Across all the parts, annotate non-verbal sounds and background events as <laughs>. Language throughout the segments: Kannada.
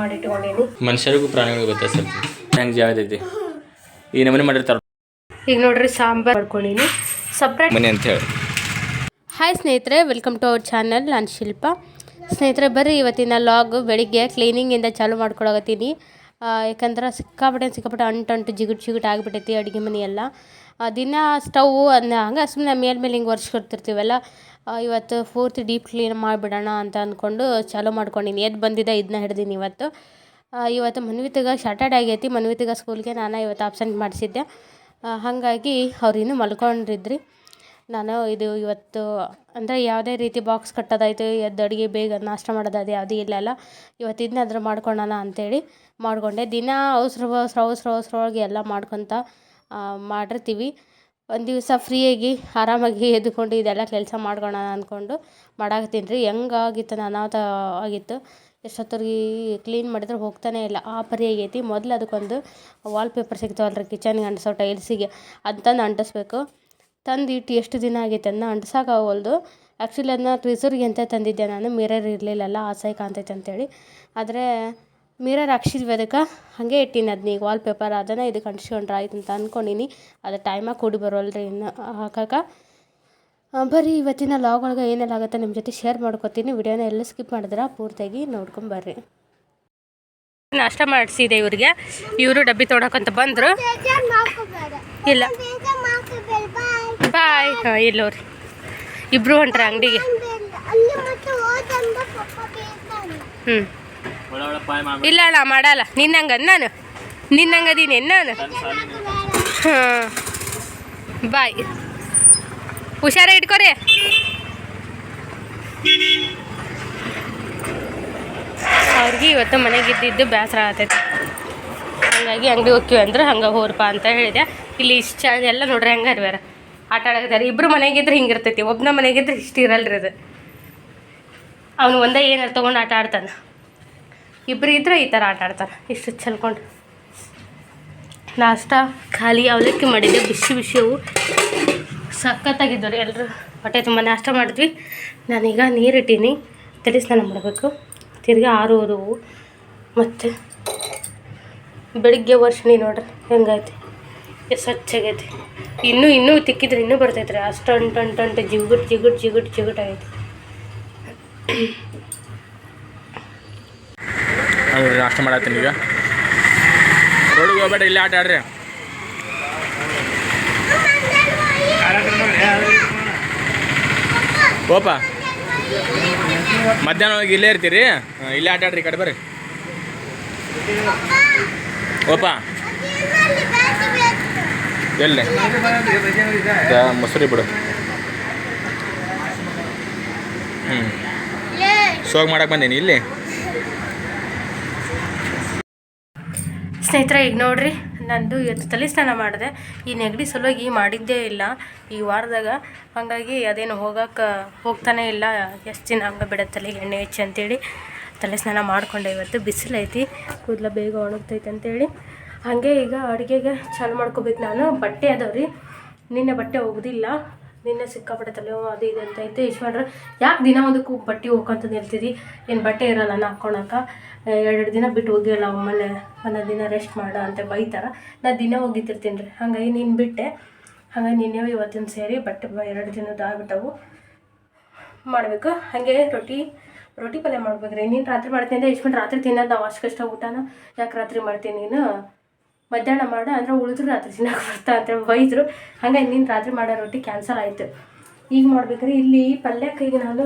ಮಾಡಿಟ್ಕೊಂಡೀನಿ. ಮನುಷ್ಯರಿಗೂ ಪ್ರಾಣಿಗಳಿಗೂ ವ್ಯತ್ಯಾಸ ಸರ್? ಹೆಂಗೆ ಈ ನಮೂನೆ ಮಾಡಿರ್ತಾರೆ. ಈಗ ನೋಡ್ರಿ ಸಾಂಬಾರ್ ಮಾಡ್ಕೊಂಡಿನಿ. ಸಪ್ರೇಟ್ ಮನೆ ಅಂತ ಹೇಳಿ. ಹಾಯ್ ಸ್ನೇಹಿತರೆ ವೆಲ್ಕಮ್ ಟು ಅವರ್ ಚಾನಲ್ ನಾನು ಶಿಲ್ಪ. ಸ್ನೇಹಿತರೆ ಬರ್ರಿ ಇವತ್ತಿನ ಲಾಗ್ ಬೆಳಿಗ್ಗೆ ಕ್ಲೀನಿಂಗಿಂದ ಚಾಲು ಮಾಡ್ಕೊಳಕತ್ತೀನಿ. ಯಾಕಂದ್ರೆ ಸಿಕ್ಕಾಪಟ್ಟೆ ಸಿಕ್ಕಾಪಟ್ಟೆ ಅಂಟು ಅಂಟು ಜಿಗುಟ್ ಜಿಗುಟ್ ಆಗಿಬಿಟ್ಟೈತಿ ಅಡುಗೆ ಮನೆಯೆಲ್ಲ. ಎಲ್ಲ ದಿನ ಸ್ಟವ್ ಅದನ್ನ ಹಂಗೆ ಸುಮ್ಮನೆ ಮೇಲ್ಮೇಲೆ ಹಿಂಗೆ ವರ್ಷ ಆ, ಇವತ್ತು ಪೂರ್ತಿ ಡೀಪ್ ಕ್ಲೀನ್ ಮಾಡಿಬಿಡೋಣ ಅಂತ ಅಂದ್ಕೊಂಡು ಚಾಲೂ ಮಾಡ್ಕೊಂಡಿನಿ. ಎದ್ದು ಬಂದಿದ್ದೆ ಇದನ್ನ ಹಿಡ್ದೀನಿ ಇವತ್ತು. ಇವತ್ತು ಮನ್ವಿತಿಗೆ ಸ್ಯಾಟರ್ಡೆ ಆಗೈತಿ. ಮನ್ವಿತಿಗೆ ಸ್ಕೂಲ್ಗೆ ನಾನು ಇವತ್ತು ಆಬ್ಸೆಂಟ್ ಮಾಡಿಸಿದ್ದೆ. ಹಾಗಾಗಿ ಅವ್ರು ಇನ್ನೂ ಮಲ್ಕೊಂಡಿದ್ರಿ. ನಾನು ಇದು ಇವತ್ತು, ಅಂದರೆ ಯಾವುದೇ ರೀತಿ ಬಾಕ್ಸ್ ಕಟ್ಟೋದಾಯಿತು ಎದ್ದು ಅಡುಗೆ ಬೇಗ ನಾಷ್ಟ ಮಾಡೋದಾಯ್ತು, ಯಾವುದೂ ಇಲ್ಲಲ್ಲ ಇವತ್ತು ಇದನ್ನಾದ್ರೂ ಮಾಡ್ಕೊಳ್ಳೋಣ ಅಂಥೇಳಿ ಮಾಡಿಕೊಂಡೆ. ದಿನ ಅವಸರ ಅವಸರ ಅವಸರ, ಅವಸರವಾಗಿ ಎಲ್ಲ ಮಾಡ್ಕೊತ ಮಾಡಿರ್ತೀವಿ. ಒಂದು ದಿವಸ ಫ್ರೀಯಾಗಿ ಆರಾಮಾಗಿ ಎದ್ದುಕೊಂಡು ಇದೆಲ್ಲ ಕೆಲಸ ಮಾಡ್ಕೋಣ ಅಂದ್ಕೊಂಡು ಮಾಡಾಕತ್ತೀನಿ ರೀ. ಹೆಂಗಾಗಿತ್ತು ನನ್ನ ಅನಾಹುತ ಆಗಿತ್ತು. ಎಷ್ಟೊತ್ತರಿಗೆ ಕ್ಲೀನ್ ಮಾಡಿದ್ರೆ ಹೋಗ್ತಾನೆ ಇಲ್ಲ. ಆ ಪರಿ ಆಗೈತಿ. ಮೊದಲು ಅದಕ್ಕೊಂದು ವಾಲ್ಪೇಪರ್ ಸಿಗ್ತಾವಲ್ಲ ರೀ ಕಿಚನ್ಗೆ ಅಂಟಿಸೋ ಟೈಲ್ಸಿಗೆ ಅದು ತಂದು ಅಂಟಿಸ್ಬೇಕು. ತಂದು ಇಟ್ಟು ಎಷ್ಟು ದಿನ ಆಗೈತೆ ಅದನ್ನ ಅಂಟ್ಸೋಕ್ಕಾಗವಲ್ದು ಆ್ಯಕ್ಚುಲಿ ಅದನ್ನ ಟ್ವಿಸರ್ಗೆ ಅಂತ ತಂದಿದ್ದೆ ನಾನು? ಮಿರರ್ ಇರಲಿಲ್ಲಲ್ಲ ಆಸೆ ಕಾಣ್ತೈತೆ ಅಂತೇಳಿ. ಆದರೆ ಮಿರರ್ ಹಾಕ್ಸಿದ್ವಿ ಅದಕ್ಕೆ. ಹಾಗೆ ಇಟ್ಟೀನಿ ಅದನ್ನ ಈಗ ವಾಲ್ ಪೇಪರ್ ಅದನ್ನು ಇದಕ್ಕೆ ಅಂಟಿಸ್ಕೊಂಡ್ರೆ ಆಯ್ತು ಅಂತ ಅಂದ್ಕೊಂಡಿನಿ ಅದು ಟೈಮಾಗಿ ಕೂಡಿ ಬರೋಲ್ರಿ ಇನ್ನು ಹಾಕಕ್ಕೆ ಬರೀ ಇವತ್ತಿನ ಲಾಗ್ ಒಳಗೆ ಏನೆಲ್ಲ ಆಗುತ್ತೆ ನಿಮ್ಮ ಜೊತೆ ಶೇರ್ ಮಾಡ್ಕೊತೀನಿ. ವಿಡಿಯೋನ ಎಲ್ಲ ಸ್ಕಿಪ್ ಮಾಡಿದ್ರೆ ಪೂರ್ತಿಯಾಗಿ ನೋಡ್ಕೊಂಬರ್ರಿ ನಾಷ್ಟ ಮಾಡಿಸಿದೆ ಇವ್ರಿಗೆ. ಇವರು ಡಬ್ಬಿ ತೊಡಕಂತ ಬಂದರು. ಇಲ್ಲ. ಬಾಯ್ ಹಾಂ ಎಲ್ಲೋರಿ ಇಬ್ರು ಹೊಂಟ್ರೆ ಅಂಗಡಿಗೆ. ಹ್ಞೂ ಇಲ್ಲ ಅಣ್ಣ ಮಾಡಲ್ಲ. ನಿನ್ನಂಗ ನಾನು. ನಿನ್ನಂಗದೀನಿ ನಾನು? ಹಾಂ. ಬಾಯ್. ಹುಷಾರ ಇಟ್ಕೋರಿ. ಅವ್ರಿಗೆ ಇವತ್ತು ಮನೆಗಿದ್ದಿದ್ದು ಬೇಸರ ಆಗ್ತೈತಿ. ಹಂಗಾಗಿ ಅಂಗಡಿ ಹೋಗ್ತೀವಿ ಅಂದ್ರೆ ಹಂಗೆ ಹೋರಪ್ಪ ಅಂತ ಹೇಳಿದೆ. ಇಲ್ಲಿ ಇಷ್ಟ ಎಲ್ಲ ನೋಡ್ರಿ ಹೆಂಗೆ ಅರಿವಾರ ಆಟ ಆಡಕತ್ತಾರೆ. ಇಬ್ಬರು ಮನೆಗಿದ್ರೆ ಹಿಂಗಿರ್ತೈತಿ ಒಬ್ಬನ ಮನೆಗಿದ್ರೆ ಇಷ್ಟು ಇರಲ್ರಿ ಅದು. ಅವನು ಒಂದೇ ಏನಾರು ತೊಗೊಂಡು ಆಟ ಆಡ್ತಾನೆ. ಇಬ್ಬರು ಇದ್ರೆ ಈ ಥರ ಆಟ ಆಡ್ತಾರೆ. ಇಷ್ಟು ಚಲ್ಕೊಂಡು. ನಾಷ್ಟ ಖಾಲಿ, ಅವಲಕ್ಕಿ ಮಾಡಿದ್ದೆ, ಬಿಸಿ ಬಿಸಿವು ರೀ ಎಲ್ಲರೂ ಹೊಟ್ಟೆ ತುಂಬ ನಾಷ್ಟ ಮಾಡಿದ್ವಿ. ನಾನೀಗ ನೀರಿಟ್ಟೀನಿ. ತಲೆ ಸ್ನಾನ ಮಾಡಬೇಕು. ತಿರ್ಗಿ ಆರು ಓದುವು ಮತ್ತು ಬೆಳಿಗ್ಗೆ ವರ್ಷಣಿ ನೋಡ್ರಿ, ಹೆಂಗೈತಿ. ಸ್ವಚ್ಛಾಗೈತಿ ಇನ್ನೂ ಇನ್ನೂ ತಿಕ್ಕಿದ್ರೆ ಇನ್ನೂ ಬರ್ತೈತೆ ರೀ ಅಷ್ಟು ಅಂಟು ಅಂಟು ಅಂಟು ಜಿಗುಟ್ ಜಿಗುಟ್ ಜಿಗುಟ್ ಜಿಗುಟ್ ಆಗೈತಿ. ಅವ್ರು ನಾಷ್ಟ ಮಾಡತ್ತೀನಿ ಈಗ. ರೋಡಿಗೆ ಹೋಗ್ಬೇಡ ಇಲ್ಲೇ ಆಟ ಆಡ್ರಿ. ಓಪ ಮಧ್ಯಾಹ್ನ ಹೋಗಿ ಇಲ್ಲೇ ಇರ್ತೀರಿ? ಇಲ್ಲೇ ಆಟ ಆಡ್ರಿ ಈ ಕಡೆ ಬರ್ರಿ. ಓಪ ಎಲ್ಲಿ ಮೊಸರು ಬಿಡು. ಹ್ಞೂ ಸೋಗ್ ಮಾಡಕ್ಕೆ ಬಂದೀನಿ, ಇಲ್ಲಿ. ಸ್ನೇಹಿತರೆ, ಈಗ ನೋಡ್ರಿ, ನಂದು ಇವತ್ತು ತಲೆ ಸ್ನಾನ ಮಾಡಿದೆ. ಈ ನೆಗಡಿ ಸಲುವಾಗಿ ಮಾಡಿದ್ದೇ ಇಲ್ಲ. ಈ ವಾರದಾಗ ಹಾಗಾಗಿ ಅದೇನು ಹೋಗಕ್ಕೆ ಹೋಗ್ತಾನೆ ಇಲ್ಲ. ಎಷ್ಟು ದಿನ ಹಂಗೆ ಬಿಡ ತಲೆಗೆ ಎಣ್ಣೆ ಹೆಚ್ಚಿ ಅಂತೇಳಿ ತಲೆ ಸ್ನಾನ ಮಾಡಿಕೊಂಡೆ ಇವತ್ತು. ಬಿಸಿಲೈತಿ ಕೂದಲ ಬೇಗ ಒಣಗ್ತೈತೆ ಅಂತೇಳಿ. ಹಾಗೆ ಈಗ ಅಡುಗೆಗೆ ಚಾಲು ಮಾಡ್ಕೋಬೇಕು ನಾನು. ಬಟ್ಟೆ ಅದಾವ್ರಿ. ನಿನ್ನೆ ಬಟ್ಟೆ ಒಗ್ದಿಲ್ಲ. ನಿನ್ನೆ ಸಿಕ್ಕಾಪಟ್ಟೆ ತಲೆ ಅದು ಇದು ಅಂತ ಐತೆ ಈಶ್ವರ ಯಾಕೆ ದಿನ ಒಂದಕ್ಕೂ ಬಟ್ಟೆ ಹೋಗಂತ ನಿಲ್ತೀರಿ ಏನು ಬಟ್ಟೆ ಇರಲ್ಲ, ನಾ ಹಾಕ್ಕೊಳಕ. ಎರಡು ದಿನ ಬಿಟ್ಟು ಹೋಗಿಲ್ಲ ಒಮ್ಮೆಲೆ ಒಂದೊಂದು ದಿನ ರೆಸ್ಟ್ ಮಾಡ ಅಂತ ಬೈತಾರ. ನಾ ದಿನ ಹೋಗಿತಿರ್ತೀನಿ ರೀ. ಹಂಗಾಗಿ ನೀನು ಬಿಟ್ಟೆ. ಹಂಗಾಗಿ ನಿನ್ನೆ ಇವತ್ತಿನ ಸೇರಿ ಬಟ್ಟೆ ಎರಡು ದಿನದ ಆಗ್ಬಿಟ್ಟವು. ಮಾಡಬೇಕು. ಹಾಗೆ ರೊಟ್ಟಿ ರೊಟ್ಟಿ ಪಲ್ಯ ಮಾಡ್ಬೇಕು ರೀ ನೀನು ರಾತ್ರಿ ಮಾಡ್ತೀನಿ ಅಂದ್ರೆ ಇಸ್ಕೊಂಡು ರಾತ್ರಿ ತಿನ್ನೋದು ನಾವು ಅಷ್ಟಕ್ಕಷ್ಟ ಊಟನ. ಯಾಕೆ ರಾತ್ರಿ ಮಾಡ್ತೀನಿ ನೀನು? ಮಧ್ಯಾಹ್ನ ಮಾಡು ಅಂದ್ರೆ ಉಳಿದ್ರು ರಾತ್ರಿ ತಿನ್ನಕ್ಕೆ ಬರ್ತಾ ಅಂತ ಬೈದ್ರು. ಹಾಗಾಗಿ ನೀನು ರಾತ್ರಿ ಮಾಡೋ ರೊಟ್ಟಿ ಕ್ಯಾನ್ಸಲ್ ಆಯಿತು. ಈಗ ಮಾಡ್ಬೇಕ್ರಿ ಇಲ್ಲಿ ಪಲ್ಯಕ್ಕೆ ಈಗ ನಾನು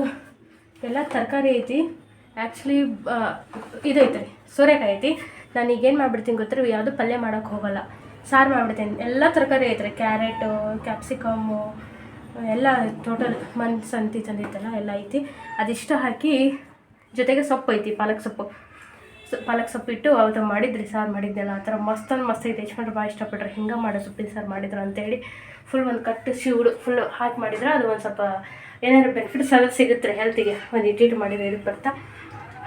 ಎಲ್ಲ ತರಕಾರಿ ಐತಿ. ಆ್ಯಕ್ಚುಲಿ ಇದೈತೆ ರೀ ಸೋರೆಕಾಯಿ ಐತಿ. ನಾನು ಈಗೇನು ಮಾಡ್ಬಿಡ್ತೀನಿ ಗೊತ್ತಿರಿ ಯಾವುದು ಪಲ್ಯ ಮಾಡೋಕ್ಕೆ ಹೋಗಲ್ಲ. ಸಾರು ಮಾಡ್ಬಿಡ್ತೀನಿ. ಎಲ್ಲ ತರಕಾರಿ ಐತ್ರಿ ಕ್ಯಾರೆಟು ಕ್ಯಾಪ್ಸಿಕಮ್ಮು ಎಲ್ಲ ಟೋಟಲ್ ಮನ್ ಸಂತಿ ತಂದಿತ್ತಲ್ಲ, ಎಲ್ಲ ಐತಿ. ಅದಿಷ್ಟು ಹಾಕಿ ಜೊತೆಗೆ ಸೊಪ್ಪು ಐತಿ, ಪಾಲಕ್ ಸೊಪ್ಪು. ಪಾಲಕ್ ಸೊಪ್ಪು ಇಟ್ಟು ಅವತ್ತು ಮಾಡಿದ್ರಿ ಸಾರು ಮಾಡಿದ್ದೆಲ್ಲ ಆ ಥರ ಮಸ್ತ್ ಅಂದ್ರೆ ಮಸ್ತ್ ಐತೆ. ಯಶ್ಮಂಡ್ರು ಭಾಳ ಇಷ್ಟಪಟ್ರೆ. ಹಿಂಗೆ ಮಾಡೋ ಸೊಪ್ಪಿನ ಸಾರು ಮಾಡಿದ್ರು ಅಂತೇಳಿ ಫುಲ್ ಒಂದು ಕಟ್ಟು ಶಿವುಡು ಫುಲ್ ಹಾಕಿ ಮಾಡಿದ್ರೆ ಅದು ಒಂದು ಸ್ವಲ್ಪ ಏನಾದ್ರು ಬೆನಿಫಿಟ್ಸ್ ಅದು ಸಿಗುತ್ತೆ ಹೆಲ್ತಿಗೆ ಒಂದು ಇಟ್ಟಿಟ್ಟು ಮಾಡಿದ್ರೆ ಇದಕ್ಕೆ ಬರ್ತಾ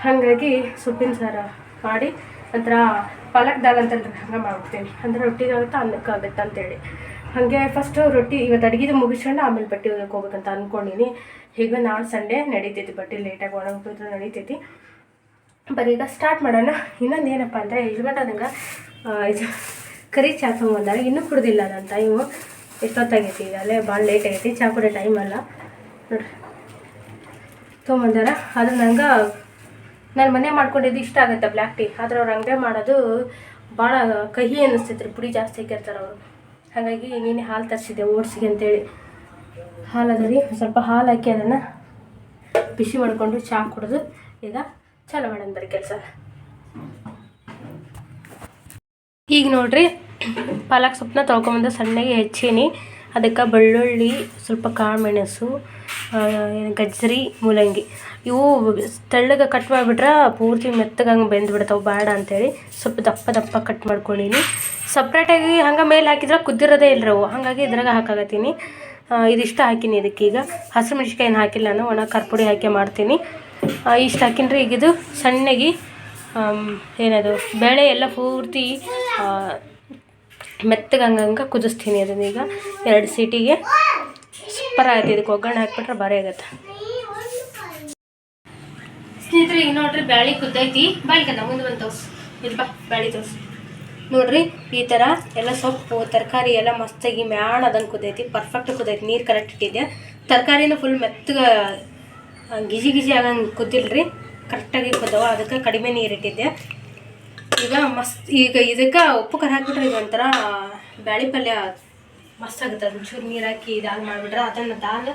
ಹಾಗಾಗಿ ಸೊಪ್ಪಿನ ಸಾರು ಮಾಡಿ ಒಂಥರ ಪಾಲಕ್ ದಾಲ್ ಅಂತಂದ್ರೆ ಹಂಗೆ ಮಾಡ್ಬಿಡ್ತೀನಿ. ಅಂದರೆ ಅನ್ನಕ್ಕೆ ಆಗುತ್ತೆ ಅಂತೇಳಿ. ಹಾಗೆ ಫಸ್ಟು ರೊಟ್ಟಿ ಇವತ್ತು ಅಡುಗೆದು ಮುಗಿಸ್ಕೊಂಡು ಆಮೇಲೆ ಬಟ್ಟೆ ಒಗ್ಯಕ್ಕೆ ಹೋಗ್ಬೇಕಂತ ಅಂದ್ಕೊಂಡಿನಿ ಈಗ ನಾಳೆ ಸಂಡೇ ನಡೀತೈತಿ ಬಟ್ಟೆ ಲೇಟಾಗಿ ಒಣಗಿ ನಡೀತೈತಿ. ಬರೀ ಈಗ ಸ್ಟಾರ್ಟ್ ಮಾಡೋಣ. ಇನ್ನೊಂದು ಏನಪ್ಪ ಅಂದರೆ ಯಜಮಾನ ನಂಗೆ ಇದು ಕರಿ ಚಾ ತೊಗೊಂಡಾಗ ಇನ್ನೂ ಕುಡ್ದಿಲ್ಲ ನನ್ನ ಟೈಮು ಎಷ್ಟೊತ್ತಾಗೈತಿ ಈಗ? ಅಲ್ಲೇ ಭಾಳ ಲೇಟ್ ಆಗೈತಿ. ಚಾ ಕುಡಿಯೋ ಟೈಮ್ ಅಲ್ಲ. ನೋಡ್ರಿ. ತೊಗೊಂಬಂದಾರ ಅದು ನಂಗೆ, ನಾನು ಮನೆ ಮಾಡ್ಕೊಂಡಿದ್ದು ಇಷ್ಟ ಆಗುತ್ತೆ ಬ್ಲ್ಯಾಕ್ ಟೀ ಆದ್ರೆ ಅವ್ರು ಹಂಗೆ ಮಾಡೋದು ಭಾಳ ಕಹಿ ಅನ್ನಿಸ್ತೈತ್ರಿ ಪುಡಿ ಜಾಸ್ತಿ ಹಾಕಿರ್ತಾರೆ ಅವರು. ಹಾಗಾಗಿ ನೀನೇ ಹಾಲು ತರಿಸಿದ್ದೆ ಓಡಿಸಿಗೆ ಅಂತೇಳಿ. ಹಾಲು ಅದ ರೀ. ಸ್ವಲ್ಪ ಹಾಲು ಹಾಕಿ ಅದನ್ನು ಬಿಸಿ ಮಾಡಿಕೊಂಡು ಚಹಾ ಕುಡಿದು ಈಗ ಚಾಲು ಮಾಡೋಣ ಬರ್ರಿ ಕೆಲಸ. ಈಗ ನೋಡ್ರಿ, ಪಾಲಕ್ ಸೊಪ್ಪನ್ನ ತೊಳ್ಕೊಂಬಂದು ಸಣ್ಣಗೆ ಹೆಚ್ಚೀನಿ. ಅದಕ್ಕೆ ಬೆಳ್ಳುಳ್ಳಿ, ಸ್ವಲ್ಪ ಕಾಳು ಮೆಣಸು ಗಜ್ಜರಿ, ಮೂಲಂಗಿ. ಇವು ತೆಳ್ಳಗೆ ಕಟ್ ಮಾಡಿಬಿಟ್ರೆ ಪೂರ್ತಿ ಮೆತ್ತಗೆ ಹಂಗೆ ಬೆಂದ್ಬಿಡ್ತಾವೆ ಬೇಡ ಅಂತೇಳಿ ಸ್ವಲ್ಪ ದಪ್ಪ ದಪ್ಪ ಕಟ್ ಮಾಡ್ಕೊಂಡೀನಿ. ಸಪ್ರೇಟಾಗಿ ಹಂಗೆ ಮೇಲೆ ಹಾಕಿದ್ರೆ ಕುದ್ದಿರೋದೇ ಇಲ್ಲರಿ ಅವು. ಹಾಗಾಗಿ ಇದ್ರಾಗ ಹಾಕಾಗತ್ತೀನಿ ಇದಿಷ್ಟು ಹಾಕಿನಿ ಇದಕ್ಕೀಗ. ಹಸಿರು ಏನು ಹಾಕಿಲ್ಲ ನಾನು, ಒಣ ಖಾರ ಹಾಕಿ ಮಾಡ್ತೀನಿ. ಇಷ್ಟು ಹಾಕಿನ್ರಿ ಈಗ ಇದು ಸಣ್ಣಗೆ ಏನದು, ಬೇಳೆ ಎಲ್ಲ ಪೂರ್ತಿ ಮೆತ್ತಗೆ ಹಂಗಂಗೆ ಕುದಿಸ್ತೀನಿ ಅದನ್ನ ಈಗ. ಎರಡು ಸೀಟಿಗೆ ಸೂಪರ್ ಆಯ್ತು, ಇದಕ್ಕೆ ಒಗ್ಗರಣೆ ಹಾಕ್ಬಿಟ್ರೆ ಭಾರಿ ಆಗತ್ತೆ. ಸ್ನೇಹಿತರೆ, ಈಗ ನೋಡ್ರಿ ಬ್ಯಾಳಿ ಕುದ್ದೈತಿ. ಬಾಯ್ಕಂದ ಮುಂದೆ ಬಂದು ತೋರ್ಸು. ಇದು ಬಾ, ಬ್ಯಾಳಿ ತೋರ್ಸು. ನೋಡ್ರಿ, ಈ ಥರ ಎಲ್ಲ ಸೊಪ್ಪು, ತರಕಾರಿ ಎಲ್ಲ ಮಸ್ತಾಗಿ ಮ್ಯಾಣ ಅದಂಗೆ ಕುದೈತಿ ಪರ್ಫೆಕ್ಟ್ ಕುದೈತಿ ನೀರು ಕರೆಕ್ಟ್ ಇಟ್ಟಿದ್ದೆ ತರಕಾರಿನ ಫುಲ್ ಮೆತ್ತಗೆ ಗಿಜಿ ಗಿಜಿ ಆಗಂಗೆ ಕುದ್ದಿಲ್ರಿ ಕರೆಕ್ಟಾಗಿ ಕುದ್ದವ ಅದಕ್ಕೆ ಕಡಿಮೆ ನೀರು ಇಟ್ಟಿದ್ದೆ. ಈಗ ಮಸ್ತ್, ಈಗ ಇದಕ್ಕೆ ಉಪ್ಪು ಖಾರ ಹಾಕ್ಬಿಟ್ರೆ ಈಗ ಒಂಥರ ಬ್ಯಾಳಿ ಪಲ್ಯ ಮಸ್ತ್ ಆಗುತ್ತೆ. ಒಂಚೂರು ನೀರು ಹಾಕಿ ದಾಲ್ ಮಾಡಿಬಿಟ್ರೆ ಅದನ್ನು ದಾಲ್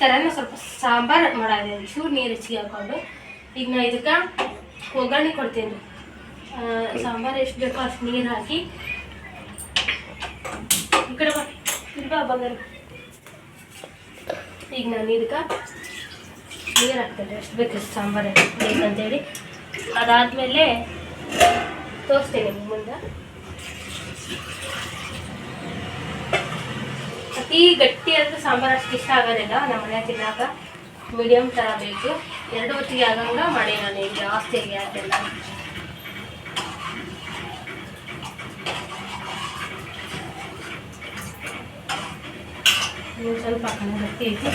ಥರನ ಸ್ವಲ್ಪ ಸಾಂಬಾರು ಮಾಡಿದೆ. ಒಂಚೂರು ನೀರು ಹೆಚ್ಚಿಗೆ ಹಾಕೊಂಡು ಈಗ ನಾ ಇದಕ್ಕೆ ಒಗ್ಗರಣೆ ಕೊಡ್ತೀನಿ ಸಾಂಬಾರು ಎಷ್ಟು ಬೇಕೋ ಅಷ್ಟು ನೀರು ಹಾಕಿ. ಈ ಕಡೆ ಬಾ. ಈಗ ನಾನು ಇದಕ್ಕೆ ನೀರು ಹಾಕ್ತಾರೆ ಎಷ್ಟು ಬೇಕು ಎಷ್ಟು ಸಾಂಬಾರು ಬೇಕಂತೇಳಿ ಅದಾದಮೇಲೆ ತೋರಿಸ್ತೀನಿ ನಿಮ್ಮ ಮುಂದೆ. ಅತಿ ಗಟ್ಟಿ ಅಂದರೆ ಸಾಂಬಾರು ಅಷ್ಟು ಇಷ್ಟ ಆಗೋದಿಲ್ಲ. ನಮ್ಮ ಮನೆ ತಿನ್ನಾಕ ಮೀಡಿಯಮ್ ಥರ ಬೇಕು. ಎರಡು ಹೊತ್ತಿಗೆ ಆಗಂಗ ಮಾಡಿ ನಾನು ಜಾಸ್ತಿ ಆಗಿ ಅದೆಲ್ಲ ಇನ್ನು ಸ್ವಲ್ಪ ಹಾಕೋಣ ಗಟ್ಟಿ ಐತಿ.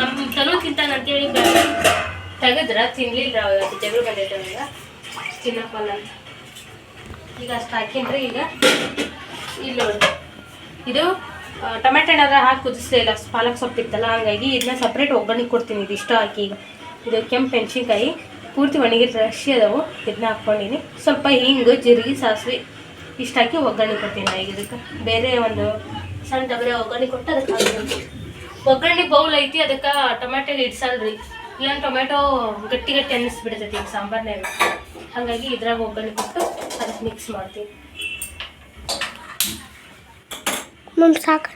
ನಮ್ಮ ತನು ತಿಂತಾನೆ ಅಂತೇಳಿ ತೆಗೆದ್ರ? ತಿನ್ಲಿಲ್ಲ ಅವತ್ತು ಜಗಳು ಬಂದೈತೆ ತಿನ್ನಪ್ಪಲ್ಲ ಈಗ ಅಷ್ಟು ಹಾಕಿನ್ರಿ ಈಗ? ಇಲ್ಲಿ ಇದು ಟೊಮೆಟೊ ಏನಾದ್ರೆ ಹಾಕಿ ಕುದಿಸ್ಲೇ ಇಲ್ಲ. ಪಾಲಕ್ ಸೊಪ್ಪು ಇತ್ತಲ್ಲ, ಹಾಗಾಗಿ ಇದನ್ನ ಸಪ್ರೇಟ್ ಒಗ್ಗರಣೆ ಕೊಡ್ತೀನಿ. ಇದು ಇಷ್ಟ ಹಾಕಿ ಈಗ. ಇದು ಕೆಂಪು ಮೆಣಸಿನ್ಕಾಯಿ. ಪೂರ್ತಿ ಒಣಗಿದ ರಶಿ ಅದಾವು. ಇದನ್ನ ಹಾಕ್ಕೊಂಡಿನಿ. ಸ್ವಲ್ಪ ಹಿಂಗು, ಜೀರಿಗೆ, ಸಾಸಿವೆ ಇಷ್ಟು ಹಾಕಿ ಒಗ್ಗರಣೆ ಕೊಡ್ತೀನಿ ಈಗ ಇದಕ್ಕೆ. ಬೇರೆ ಒಂದು ಸಣ್ಣ ಡಬರೆ ಒಗ್ಗರಣೆ ಕೊಟ್ಟು ಅದಕ್ಕೆ ಒಗ್ಗರಣೆ ಬೌಲ್ ಐತಿ ಅದಕ್ಕೆ ಟೊಮೆಟೊ ಇಡ್ಸಲ್ರಿ ಇಲ್ಲ ಟೊಮೆಟೊ ಗಟ್ಟಿ ಗಟ್ಟಿ ಅನ್ನಿಸ್ಬಿಡ್ತೈತಿ ಈಗ ಸಾಂಬಾರ್ನಾಗ ಹಾಗಾಗಿ ಇದ್ರಾಗ ಒಗ್ಗರಣೆ ಕೊಟ್ಟು ಅದಕ್ಕೆ ಮಿಕ್ಸ್ ಮಾಡ್ತೀವಿ. ಸಾಕು?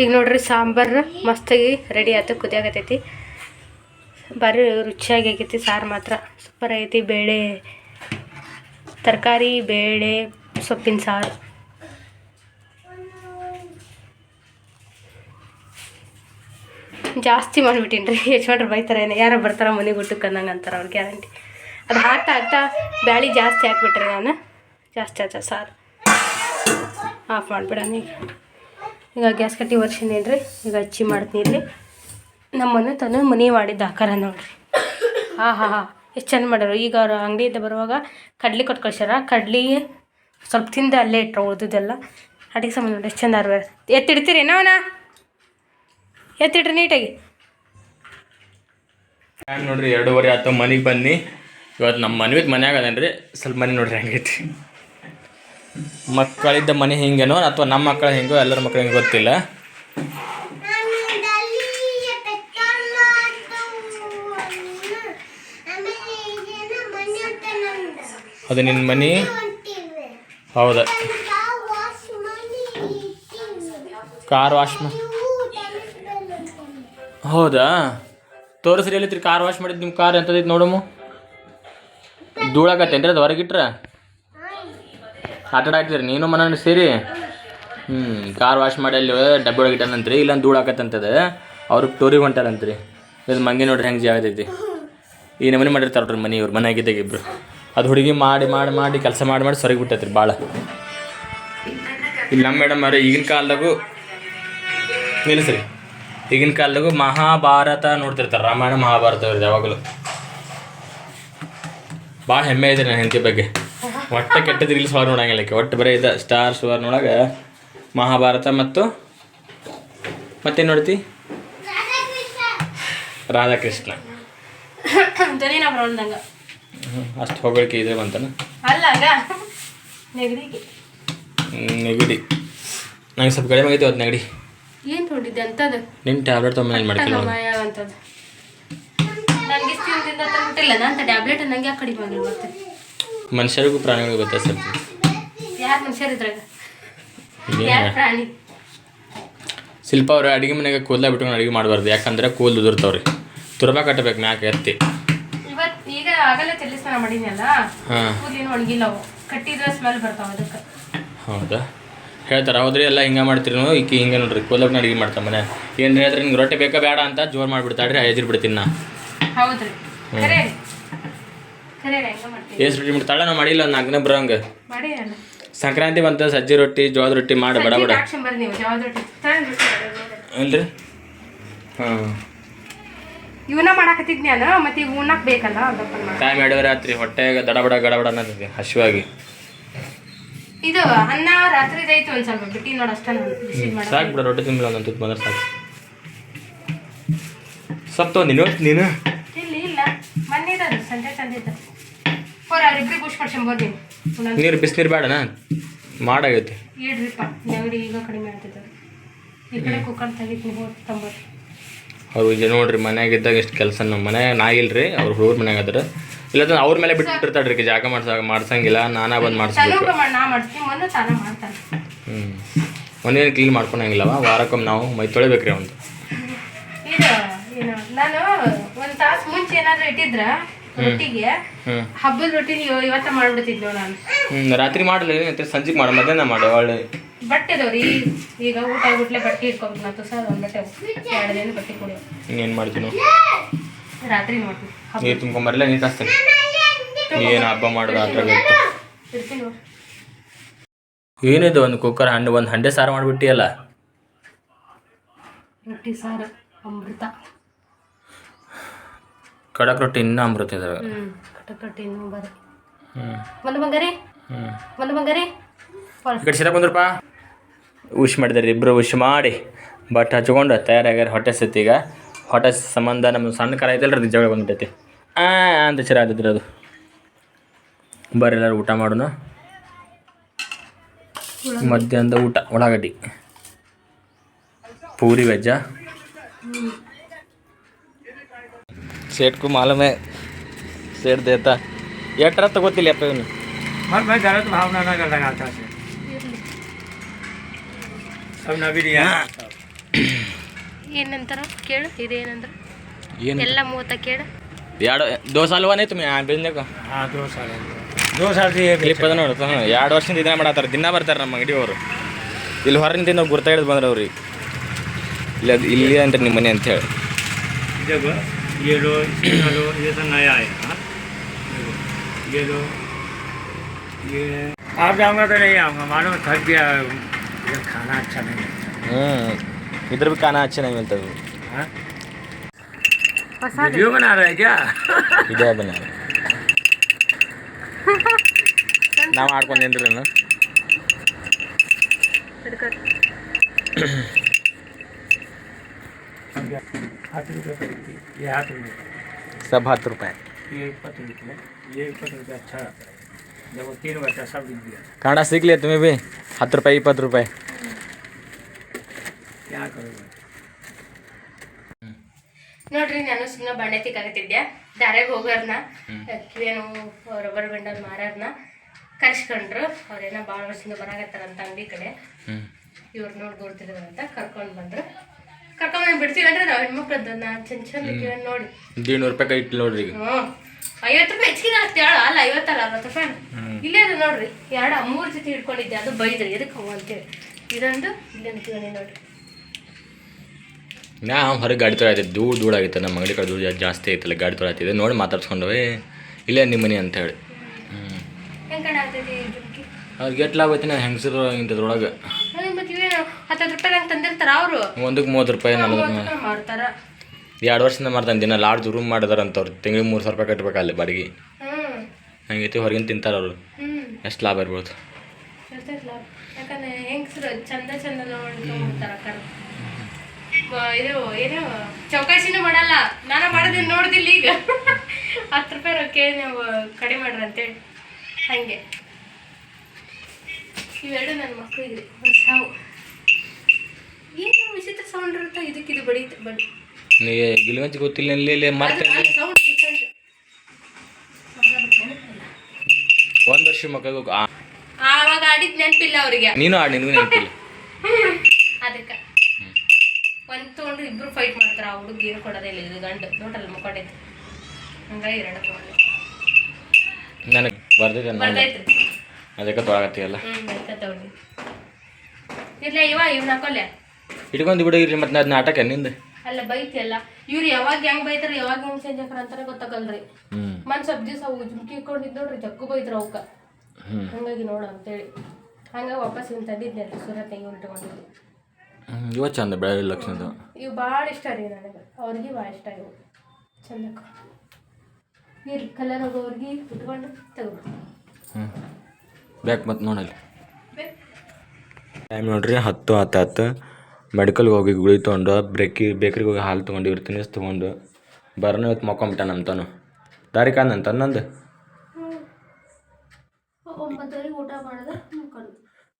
ಈಗ ನೋಡ್ರಿ ಸಾಂಬಾರು ಮಸ್ತಾಗಿ ರೆಡಿ ಆಯ್ತು ಕುದಿಯಾಗತೈತಿ ಭಾರಿ ರುಚಿಯಾಗಿ ಆಗೈತಿ ಸಾರು ಮಾತ್ರ. ಸೂಪರ್ ಆಗೈತಿ ಬೇಳೆ ತರಕಾರಿ ಬೇಳೆ ಸೊಪ್ಪಿನ ಸಾರು. ಜಾಸ್ತಿ ಮಾಡಿಬಿಟ್ಟಿನಿ ರೀ. ಯಜಮಾನ್ರು ಬೈತಾರೆ ಯಾರೋ ಬರ್ತಾರ ಮನೆಗೆ ಊಟಕ್ಕೆ ಅನ್ನಂಗೆ ಅಂತಾರೆ ಅವ್ರು ಗ್ಯಾರಂಟಿ ಅದು ಹಾಕ್ತಾ ಹಾಕ್ತಾ ಬ್ಯಾಳಿ ಜಾಸ್ತಿ ಹಾಕ್ಬಿಟ್ರೆ ನಾನು. ಜಾಸ್ತಿ ಆಯ್ತು ಸಾರು. ಆಫ್ ಮಾಡಿಬಿಡೋಣ ಈಗ. ಈಗ ಗ್ಯಾಸ್ ಕಟ್ಟಿ ಒರ್ಸಿನಿ ರೀ, ಈಗ ಹಚ್ಚಿ ಮಾಡ್ತೀನಿ ರೀ. ನಮ್ಮನ್ನು ತಾನು ಮನೆ ಮಾಡಿದ್ದ ಆಕಾರ ನೋಡ್ರಿ. ಹಾಂ ಹಾಂ ಹಾಂ. ಎಷ್ಟು ಚೆಂದ ಮಾಡ್ಯಾರ. ಈಗ ಅವ್ರು ಅಂಗಡಿಯಿಂದ ಬರುವಾಗ ಕಡ್ಲಿ ಕೊಟ್ಟು ಕಳ್ಸ್ಯಾರ. ಕಡ್ಲಿ ಸ್ವಲ್ಪ ತಿಂದ ಅಲ್ಲೇ ಇಟ್ಟರು ಉಳ್ದಿದ್ದೆಲ್ಲ. ಅಡಿಗೆ ಸಂಬಂಧ ಎಷ್ಟು ಚಂದ ಅರ್ವ. ಎತ್ತಿಡ್ತೀರಿ ನಾವನ ಎತ್ತಿಡ್ರಿ ನೀಟಾಗಿ. ಟೈಮ್ ನೋಡ್ರಿ ಎರಡೂವರೆ ಆಯ್ತು ಮನೆಗೆ ಬನ್ನಿ. ಇವತ್ತು ನಮ್ಮ ಮನ್ವಿದ್ ಮನ್ಯಾಗ ಅದೇನ್ರಿ? ಸ್ವಲ್ಪ ಮನೆ ನೋಡ್ರಿ ಹೆಂಗೈತಿ ಮಕ್ಕಳಿದ್ದ ಮನೆ ಹಿಂಗೇನೋ ಅಥವಾ ನಮ್ಮ ಮಕ್ಕಳ ಹೆಂಗೋ ಎಲ್ಲರ ಮಕ್ಕಳ ಹೆಂಗೆ ಗೊತ್ತಿಲ್ಲ. ಅದು ನಿನ್ನ ಮನೆ? ಹೌದಾ. ಕಾರ್ ವಾಶ್ ಮಾ ಹೌದಾ? ತೋರಿಸ್ರಿ ಎಲ್ಲಿತ್ರಿ ಕಾರ್ ವಾಶ್ ಮಾಡಿದ್ದು ನಿಮ್ಮ ಕಾರ್ ಎಂಥದೈತೆ ನೋಡಮ್ಮ. ಧೂಳಾಗತ್ತೇನ್ರಿ ಅದು ಹೊರಗಿಟ್ರ? ಆಟ ಆಡ್ತೀರಿ ನೀನು ಮನ ಸೇರಿ. ಹ್ಞೂ ಕಾರ್ ವಾಶ್ ಮಾಡಿ ಅಲ್ಲಿ ಡಬ್ಬಿ ಒಳಗೆ ಇಟ್ಟಾನಂತ್ರಿ ಇಲ್ಲ ಧೂಳಾಕತ್ತಂತದ ಅವ್ರಿಗೆ ಟೂರಿಗೆ ಹೊಂಟಾರಂತ್ರಿ. ಇದು ಮಂಗೆ ನೋಡ್ರಿ ಹೆಂಗೆ ಜಾಗ ಐತಿ ಈ ನಮನೆ ಮಾಡಿರ್ತಾರೆ ನೋಡ್ರಿ ಮನೆ ಇವ್ರು ಮನೆಯಾಗಿದ್ದಾಗ ಇಬ್ರು. ಅದು ಹುಡುಗಿ ಮಾಡಿ ಮಾಡಿ ಮಾಡಿ, ಕೆಲಸ ಮಾಡಿ ಮಾಡಿ ಸೊರಗಿ ಬಿಟ್ಟೈತ್ರಿ ಭಾಳ ಇಲ್ಲ ಮೇಡಮ್ ಅವ್ರೆ, ಈಗಿನ ಕಾಲದಾಗೂ ನಿಲ್ಲಿಸ್ರಿ ಈಗಿನ ಕಾಲದಾಗೂ ಮಹಾಭಾರತ ನೋಡ್ತಿರ್ತಾರೆ ರಾಮಾಯಣ ಮಹಾಭಾರತ ಅವ್ರದ್ದು ಯಾವಾಗಲೂ. ಭಾಳ ಹೆಮ್ಮೆ ಇದೆ ನನ್ನ ಹೆಂಡತಿ ಬಗ್ಗೆ. ಒಟ್ಟು ಕೆಟ್ಟದ ರೀಲ್ಸ್ ಹೊರ ನೋಡಂಗಿಲ್ಲ ಒಟ್ಟು ಬರೀ ಇದೆ ಸ್ಟಾರ್ ಹೊರ ನೋಡಾಗ ಮಹಾಭಾರತ ಮತ್ತು ಮತ್ತೇನು ನೋಡ್ತಿ? ರಾಧಾಕೃಷ್ಣ. ಅಷ್ಟು ಹೊಗಳಿಕೆ ಇದೆ ಬಂತನ? ನೆಗಡಿ. ನಂಗೆ ಸ್ವಲ್ಪ ಕಡಿಮೆ ಆಗೈತೆ ಅವತ್ತು ನೆಗಡಿ. ಏನು ತೊಗೊಂಡಿದ್ದೆ ಅಂತದು ನಿನ್ನ ಟ್ಯಾಬ್ಲೆಟ್ ತೊಗೊಂಡು ಅವ್ನು. ಮಾಯ ಅಂತದ್ದು. ನನಗೆ ಇಷ್ಟು ದಿನದಿಂದ ನಾನು ಅಂತ ಟ್ಯಾಬ್ಲೆಟ್ ನನಗೆ ಯಾಕೆ ಕಡಿಮೆ ಆಗಿಲ್ಲ ಮತ್ತೆ. ಮನುಷ್ಯರಿಗೂ ಪ್ರಾಣಿಗಳು ಗೊತ್ತಾ ಸರ್? ಯಾರು ಮನುಷ್ಯರು ಇದ್ರಾಗ? ಏನ್ ಯಾರು ಪ್ರಾಣಿ? ಶಿಲ್ಪ ಅವ್ರ ಅಡುಗೆ ಮನೆಗೆ ಕೂದಲ ಬಿಟ್ಕೊಂಡು ಅಡುಗೆ ಮಾಡಬಾರ್ದು ಯಾಕಂದ್ರೆ ಕೂದಲು ಉದುರ್ತಾವ್ರಿ. ತುರಬ ಕಟ್ಟಬೇಕು ಮ್ಯಾಕೆ ಎತ್ತಿ. ಇವತ್ತು ಈಗ ಆಗಲೇ ತಲೆ ಸ್ನಾನ ಮಾಡಿದ್ನಲ್ಲ ಕೂದಲಿನ ಒಣಗಿಲ್ಲ ಕಟ್ಟಿದ್ರೆ ಸ್ಮೆಲ್ ಬರ್ತಾವ ಅದಕ್ಕೆ. ಹೌದಾ? ಹೇಳ್ತಾರೆ ಹೌದ್ರಿ ಎಲ್ಲ ಹಿಂಗೆ ಮಾಡ್ತೀರಿ ನೀವು ಈಕಿ ಹಿಂಗೆ ನೋಡ್ರಿ ಕೋಲಬ್ನ ಅಡುಗೆ ಮಾಡ್ತಾ ಮನೆ. ಏನು ಹೇಳಿದ್ರೆ ನಿಮ್ಗೆ ರೊಟ್ಟಿ ಬೇಕಾ ಬೇಡ ಅಂತ ಜೋರು ಮಾಡಿಬಿಡ್ತಾಡ್ರಿ ಹೆಜ್ರಿ ಬಿಡ್ತೀನಿ ನಾ. ಎಷ್ಟು ರೊಟ್ಟಿ ಮಾಡ್ತಾಳೆ ನಾವು ಮಾಡಿಲ್ಲ ಒಂದು ನಾಲ್ಕನೇ ಬರೋಂಗೆ ಸಂಕ್ರಾಂತಿ ಬಂತ ಸಜ್ಜಿ ರೊಟ್ಟಿ ಜೋಳದ ರೊಟ್ಟಿ ಮಾಡಿ ಬಡ ಬಡ. ಅಲ್ರಿ ಹಾಂ. ಮತ್ತೆ ಈಗ ಉಣ್ಣಾಕ್ ಬೇಕಲ್ಲ ಟೈಮ್ ಎರಡೂವರೆ ರಾತ್ರಿ ಹೊಟ್ಟೆಗೆ ದಡಬಡ ಗಡಬಡ ಅನ್ನೋದಿದೆ ಹಸಿವಾಗಿ. ಇದು ಅನ್ನ ರಾತ್ರಿ ಐತಿ ಒಂದ್ ಸ್ವಲ್ಪ ಬಿಟ್ಟಿ ನೋಡಿ ಅಷ್ಟೇ ನಾನು ಸಾಕು ಬಿಡ ರೊಟ್ಟಿ ತಿನ್ಬಿಡ ಒಂದು ಬಂದ್ರೆ ಸಾಕು. ಸತ್ತು ನೀನು? ನೀನು? ಇಲ್ಲಿ ಇಲ್ಲ ಮೊನ್ನೆ ಸಂಜೆ ತಂದಿದ್ದ. ಹೋರ ಅವ್ರಿಬ್ರಿಗೆ ಖುಷಿ ಮಾಡ್ಸ್ಕೊಂಬರ್ರಿ ನೀವು ನೀರು ಬಿಸಿನೀರು ಬೇಡನಾ ಮಾಡಾಗೈತಿ. ಇಡ್ರಿಪ್ಪ ನೆಗಡಿ ಈಗ ಕಡಿಮೆ ಆಗ್ತಿದ್ದಾರೆ ಈ ಕಡೆ ಕುಕ್ಕರ್ ತೆಗಿತೀನಿ ಹೋಗಿ ತಂಬೋದು ಅವ್ರು ಈಗ ನೋಡ್ರಿ ಮನ್ಯಾಗ ಇದ್ದಾಗ ಎಷ್ಟು ಕೆಲಸ ನಮ್ಮ ಮನ್ಯಾಗ ನಾ ಇಲ್ರಿ ಅವ್ರು ಹುಡುಗ್ರ ಮನ್ಯಾಗ ಅದ್ರ. ಇಲ್ಲದ ಅವ್ರ ಮೇಲೆ ಬಿಟ್ಬಿಟ್ಟಿರ್ತಾಳ್ರಿ ಜಾಗ ಮಾಡ್ಸಾಗ ಮಾಡ್ಸಂಗಿಲ್ಲ ನಾನಾ ಬಂದು ಮಾಡಿಸ್ಬೇಕು. ಹ್ಮ್ ಒಂದೇನ್ ಮಾಡ್ತಾನೆ ಹ್ಞೂ ಕ್ಲೀನ್ ಮಾಡ್ಕೊಳಂಗಿಲ್ಲವ? ವಾರಕ್ಕೊಮ್ಮೆ ನಾವು ಮೈ ತೊಳಿಬೇಕ್ರಿ ಅವ್ನು ಇದು ನಾನು ಒಂದ್ ತಾಸು ಮುಂಚೆ ಏನಾದ್ರೂ ಇಟ್ಟಿದ್ರ ರೊಟ್ಟಿಗೆ ಹಬ್ಬದ ರೊಟ್ಟಿ ಇವತ್ತ ಮಾಡ್ಬಿಡ್ತಿದ್ವು ನಾನು. ಹ್ಞೂ ರಾತ್ರಿ ಮಾಡಲಿ ಸಂಜೆ ಮಾಡ ಮಧ್ಯಾಹ್ನ ಮಾಡಿ ಒಳ್ಳೆ. ಬಟ್ಟೆ ಅದಾವ್ರಿ ಈಗ ಊಟ ಆಗ್ಬಿಟ್ಲೆ ಬಟ್ಟೆ ಇಟ್ಕೊಬೇಕು ನಾ ತುಸಾದ ಒಂದ್ ಬಟ್ಟೆ ಎರಡು ದಿನ ಬಟ್ಟೆ ಕುಡಿಯೋ. ಏನು ಮಾಡ್ತೀವಿ ನಾವು ರಾತ್ರಿ ಹಬ್ಬ. ನೀರು ತುಂಬ್ಕೊಂಬರಲ್ಲ ನೀರು ಕಾಸ್ತಾನೆ. ಏನು ಹಬ್ಬ ಮಾಡೋದು ಅದ್ರಾಗ ಇರ್ತೀನಿ ನೋಡ್ರಿ. ಏನಿದು ಒಂದು ಕುಕ್ಕರ್ ಹಣ್ಣು ಒಂದು ಹಂಡೆ ಸಾರು ಮಾಡಿಬಿಟ್ಟಿಯಲ್ಲ? ರೊಟ್ಟಿ ಸಾರು ಅಮೃತ. ಕಡಕ್ ರೊಟ್ಟಿ ಇನ್ನೂ ಅಮೃತ ಇದಾವೆ. ಹ್ಮ್ ಕಟಕ್ ರೊಟ್ಟಿ ಇನ್ನೂ ಬರ ಹ್ಞೂ ಒಂದು ಬಂಗಾರಿ? ಹ್ಞೂ ಒಂದು ಬಂಗಾರಿ? ಈ ಕಡೆ ಸೀದಾ ಬಂದ್ರಪ್ಪ? ಉಶ್ ಮಾಡಿದಾರೆ ಇಬ್ಬರು ಉಶ್ ಮಾಡಿ. ಬಟ್ ಹಚ್ಕೊಂಡು ತಯಾರಾಗ್ಯಾರ ಹೊಟ್ಟೆ ಸತ್ತಿಗ ಈಗ. ಹೊಟ್ಟೆ ಸಂಬಂಧ ನಮ್ಮ ಸಣ್ಣ ಕರ ಐತಲ್ರಿ ಅದು ಜಗಳ ಬಂದ್ಬಿಟ್ಟೈತಿ ಆ ಅಂತ ಚಿರ ಆದಿದ್ರಿ ಅದು ಬರ್ರಿ ಎಲ್ಲರೂ ಊಟ ಮಾಡೋಣ ಮಧ್ಯಾಹ್ನದ ಊಟ ಉಳ್ಳಾಗಡ್ಡಿ ಪೂರಿ ವೆಜ್ಜ ಸೇಟ್ ಕು ಮಾಲೂಮೆ ಸೇಟ್ ದೇತಾ ಎಟ್ರ ತಗೋತಿಲ್ಲ ಅಪ್ಪ ಇವನು मन में गलत भावना न कर लगाता से सब नबी दिया ಏನಂತಾರ ಕೇಳು ಇದೇನಂದ್ರ ಏನು ಎಲ್ಲ ಮೂವತ್ತ ಕೇಳು ಎರಡು ದೋ ಸಾಲ ಹೂವ ತುಮಿ ಬಿಸ್ನೆಕ್ हाँ दो साल है। दो साल से ये ಕ್ಲಿಪ್ ಅದ ನೋಡು ಹಾಂ ಎರಡು ವರ್ಷದಿಂದ ಇದನ್ನ ಮಾಡತ್ತಾರ ದಿನ ಬರ್ತಾರೆ ನಮ್ಮ ಅಂಗಡಿ ಅವರು ಇಲ್ಲಿ ಹೊರಗಿಂದ ನಾವು ಗುರ್ತಾ ಹಿಡಿದು ಬಂದ್ರೆ ಅವ್ರಿಗೆ ಇಲ್ಲಿ ಅದು ಇಲ್ಲಿ ಅಂತ ನಿಮ್ಮ ಮನೆ ಅಂತ ಹೇಳಿ जब ये लो इसका लो ये सब नया है हाँ? देखो, ये लो ये आप जाऊंगा तो नहीं आऊँगा मालूम थक गया ये खाना अच्छा नहीं लगता ಹ್ಞೂ ಇದ್ರ ಬಿ ಕಾನ ಹಚ್ಚ ನಂಗೆ ಅಂತದ್ದು हाँ? ಹೊಸ वीडियो बना रहे हैं क्या ಇದೇ ಬನ್ನ ನಾವು ಮಾಡ್ಕೊಂಡೇನ್ರಿ ನಾನು ಹಿಡ್ಕೊರಿ. हाथ रुपये पड़ेगी ये हाथ रुपये ಸಬ್ ಹತ್ತು ರೂಪಾಯಿ ये पत्र रुपये ये पत्र रुपये ನೋಡ್ರಿ ನಾನು ಸುಮ್ಮನೆ ಬಣ್ಣೆ ತಿಕ್ಕಾಕತ್ತಿದ್ದೆ. ದಾರ್ಯಾಗ ಹೋಗೋರ್ನ ಕಿವಿಯನು ರಬ್ಬರ್ ಬೆಂಡಲ್ ಮಾರೋರ್ನ ಕರ್ಸ್ಕೊಂಡ್ರು. ಅವ್ರೇನ ಭಾಳ ವರ್ಷದಿಂದ ಬರಾಕತ್ತಾರಂತ ಅಂಗಡಿ ಕಡೆ. ಇವ್ರು ನೋಡಿ ಗುರ್ತಿದ್ರು ಅಂತ ಕರ್ಕೊಂಡು ಬಂದ್ರು. ಕರ್ಕೊಂಡ್ ಬಿಡ್ತೀವಂದ್ರೆ ನಾವು ಹೆಣ್ಮಕ್ಳದ್ದು ನಾ ಚಂದ ಚಂದ ಕಿವಿಯನ್ ನೋಡಿ. ರೂಪಾಯಿ ಇಟ್ಟು ನೋಡ್ರಿ ಹ್ಞೂ ಐವತ್ತು ರೂಪಾಯಿ ಹೆಚ್ಚಿಗೆ ಆಗ್ತೇಳ ಅಲ್ಲ ಐವತ್ತಲ್ಲ ಅರವತ್ತು ರೂಪಾಯಿ ಇಲ್ಲೇ ಅದು ನೋಡ್ರಿ. ಎರಡು ಮೂರು ಜೊತೆ ಹಿಡ್ಕೊಂಡಿದ್ದೆ. ಅದು ಬೈದ್ರಿ. ಎದಕ್ಕೆ ಹಂಗಂತೇಳಿ ಇದೊಂದು ಇಲ್ಲಿ ಕಿವಿನಿ ನೋಡ್ರಿ. ನಾ ಹೊರಗೆ ಗಾಡಿ ತೊಗೊಳತ್ತಿದ್ದೆ ಧೂಳು ಆಗಿತ್ತು ನಮ್ಮ ಅಂಗಡಿ ಕಡೆ ದೂರ ಜಾಸ್ತಿ ಐತಲ್ಲ ಗಾಡಿ ತೊಗೊಳತ್ತಿದ್ದೆ ನೋಡಿ ಮಾತಾಡ್ಸ್ಕೊಂಡವೆ ಇಲ್ಲೇ ನಿಮ್ಮ ಮನೆ ಅಂತ ಹೇಳಿ. ಎಷ್ಟು ಲಾಭ ಐತಿ ನಾ ಹೆಂಗಸರು ಇಂಥದ್ರೊಳಗೆ. ಅದೇ ಅವರು? ಒಂದಕ್ಕೆ ಮೂವತ್ತು ರೂಪಾಯಿ ನಲ್ವತ್ತು ಎರಡು ವರ್ಷದಿಂದ ಮಾಡ್ತಾನೆ ದಿನ ಲಾಡ್ಜ್ ರೂಮ್ ಮಾಡಿದಾರಂತವ್ರು ತಿಂಗಳಿಗೆ ಮೂರು ಸಾವಿರ ರೂಪಾಯಿ ಕಟ್ಬೇಕು ಅಲ್ಲಿ ಬಾಡಿಗೆ. ಹಂಗೈತಿ ಹೊರಗಿನ ತಿಂತಾರೆ ಅವರು. ಎಷ್ಟು ಲಾಭ ಇರ್ಬೋದು. ಚಂದ ಚಂದ ಇದು ಏನು ಚೌಕಾಸಿನೂ ಮಾಡಲ್ಲ. ನಾನು ಮಾಡೋದೇನು ನೋಡ್ದಿಲ್ಲ ಈಗ. ಹತ್ತು ರೂಪಾಯಿ ರೊಕ್ಕ ನೀವು ಕಡಿಮೆ ಮಾಡ್ರಿ ಅಂತೇಳಿ. ಹಂಗೆ. ಇವೆರಡು ನನ್ನ ಮಕ್ಕಳಿಗೆ ಸಾವು. ಏನು ವಿಚಿತ್ರ ಸೌಂಡ್ ಇರುತ್ತೆ ಇದಕ್ಕೆ ಇದು ಬಡೀತು ಬಡಿ. ನೀ ಗಿಲ್ಗಂಜಿ ಗೊತ್ತಿಲ್ಲ ಇಲ್ಲಿ ಒಂದು ವರ್ಷ ಮಕ್ಕಳು ಆವಾಗ ಆಡಿದ್ ನೆನಪಿಲ್ಲ ಅವರಿಗೆ. ನೀನು ಆಡಿ ನಿನಗೂ ನೆನಪಿಲ್ಲ ಅದಕ್ಕೆ ಒಂದು ತೊಗೊಂಡ್ರೆ ಇಬ್ರು ಫೈಟ್ ಮಾಡ್ತಾರೆ ಆ ಹುಡುಗ ಏನು ಕೊಡೋದೇ ಇಲ್ಲ ಇದು ಗಂಡು ನೋಟಲ್ ಮುಕ್ಕೊಂಡೈತೆ ಹಂಗಾಗಿ ಎರಡು ತೊಗೊಂಡು. ನನಗೆ ಬರ್ದಿದೆ ಬರ್ತೈತ್ರಿ ಅದಕ್ಕೆ ತೊಳಗತ್ತೀಯಲ್ಲ ಹ್ಞೂ ಅದಕ್ಕೆ ತಗೊಂಡು ಇಲ್ಲ ಇವ ಇವ್ನ ಹಾಕೊಲ್ಲೆ ಬಿಡು ಇರ್ಲಿ ಮತ್ತೆ ಅದು ನಾಟಕ ನಿಂದ. ಅಲ್ಲ ಬೈತಿ ಅಲ್ಲ ಇವ್ರು ಯಾವಾಗ ಹೆಂಗ್ ಬೈತಾರ ಯಾವಾಗ ಹೆಂಗ್ ಚೇಂಜ್ ಹಾಕ್ರ ಅಂತಾನೆ ಗೊತ್ತಾಗಲ್ರಿ. ಮನ್ ಸ್ವಲ್ಪ ದಿವಸ ಅವು ಜುಮ್ಕಿ ಇಟ್ಕೊಂಡಿದ್ ನೋಡ್ರಿ ಜಗ್ಗು ಬೈದ್ರ ಅವಕ್ಕ ಹಂಗಾಗಿ ನೋಡ ಅಂತೇಳಿ. ಹಂಗಾಗಿ ವಾಪಸ್ ಇವ್ನು ತಂದಿದ್ನಲ್ರಿ ಸೂರತ್ ಇವ್ನು ಇಟ್ಕೊಂಡಿದ್ದು. ಇವ ಚಂದ ಬೆಳೆ ಲಕ್ಷಣದ ಇವು ಭಾಳ ಇಷ್ಟ ರೀ ನನಗೆ. ಅವ್ರಿಗೆ ಭಾಳ ಇಷ್ಟ ಇವು. ಚಂದಕ್ಕ ನೀರು ಕಲರ್ ಹೋಗೋರಿಗೆ ಇಟ್ಕೊಂಡು ತಗೋ ಹ್ಞೂ ಬೇಕು ಮತ್ತೆ ನೋಡಲ್ಲಿ ಟೈಮ್ ನೋಡ್ರಿ ಹತ್ತು ಹತ್ತು ಹತ್ತು ಮೆಡಿಕಲ್ಗೆ ಹೋಗಿ ಗುಳಿ ತೊಗೊಂಡು ಬ್ರೇಕಿ ಬೇಕ್ರಿಗೆ ಹೋಗಿ ಹಾಲು ತೊಗೊಂಡು ಇವ್ರು ತಿನ್ನಿಸ್ ತೊಗೊಂಡು. ಬರೋಣ ಇವತ್ತು ಮಕ್ಕೊಂಬಿಟ್ಟ ನಂತನು ದಾರಿ ಕಾಣಂತ ನಂದು? ಒಂಬತ್ತುವರೆಗೆ ಊಟ ಮಾಡಿದ್ರೆ ಮುಕ್ಕೊಂಡು